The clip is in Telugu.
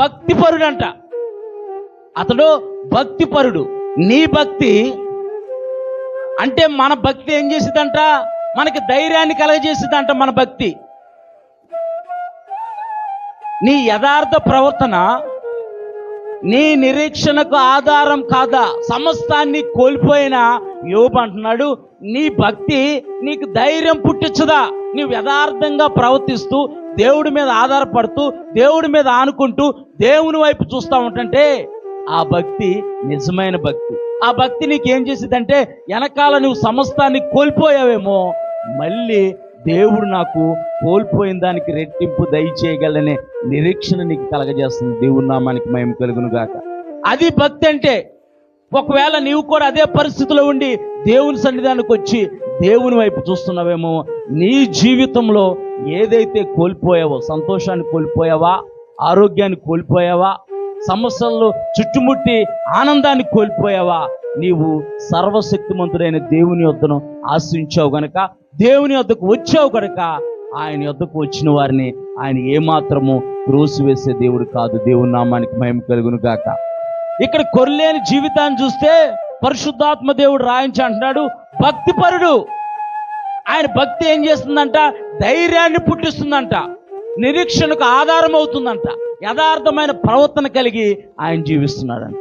భక్తిపరుడంట. అతడు భక్తిపరుడు. నీ భక్తి అంటే మన భక్తి ఏం చేసేదంట మనకి ధైర్యాన్ని కలగజేసిదంట మన భక్తి. నీ యథార్థ ప్రవర్తన నీ నిరీక్షణకు ఆధారం కాదా? సమస్తాన్ని కోల్పోయిన యోబు అంటున్నాడు నీ భక్తి నీకు ధైర్యం పుట్టించదా? నీవు యథార్థంగా ప్రవర్తిస్తూ దేవుడి మీద ఆధారపడుతూ దేవుడి మీద ఆనుకుంటూ దేవుని వైపు చూస్తూ ఉంటుంటే ఆ భక్తి నిజమైన భక్తి. ఆ భక్తి నీకేం చేసిందంటే వెనకాల నువ్వు సమస్తాన్ని కోల్పోయావేమో మళ్ళీ దేవుడు నాకు కోల్పోయిన దానికి రెట్టింపు దయచేయగలనే నిరీక్షణ నీకు కలగజేస్తుంది. దేవుడి నామానికి మేము కలుగును గాక అది భక్తి అంటే ఒకవేళ నీవు కూడా అదే పరిస్థితిలో ఉండి దేవుని సన్నిధానికి వచ్చి దేవుని వైపు చూస్తున్నావేమో నీ జీవితంలో ఏదైతే కోల్పోయావో సంతోషాన్ని కోల్పోయావా ఆరోగ్యాన్ని కోల్పోయావా సమస్యల్లో చుట్టుముట్టి ఆనందాన్ని కోల్పోయావా నీవు సర్వశక్తిమంతుడైన దేవుని యొద్దను ఆశ్రయించావు గనక దేవుని యొద్దకు వచ్చావు గనక ఆయన యొద్దకు వచ్చిన వారిని ఆయన ఏమాత్రము త్రోసివేసే దేవుడు కాదు. దేవుని నామానికి మహిమ కలుగును గాక. ఇక్కడ కొర్లేని జీవితాన్ని చూస్తే పరిశుద్ధాత్మ దేవుడు రాయించి అంటున్నాడు భక్తిపరుడు ఆయన భక్తి ఏం చేస్తుందంట? ధైర్యాన్ని పుట్టిస్తుందంట. నిరీక్షణకు ఆధారం అవుతుందంట యథార్థమైన ప్రవర్తన కలిగి ఆయన జీవిస్తున్నాడంట.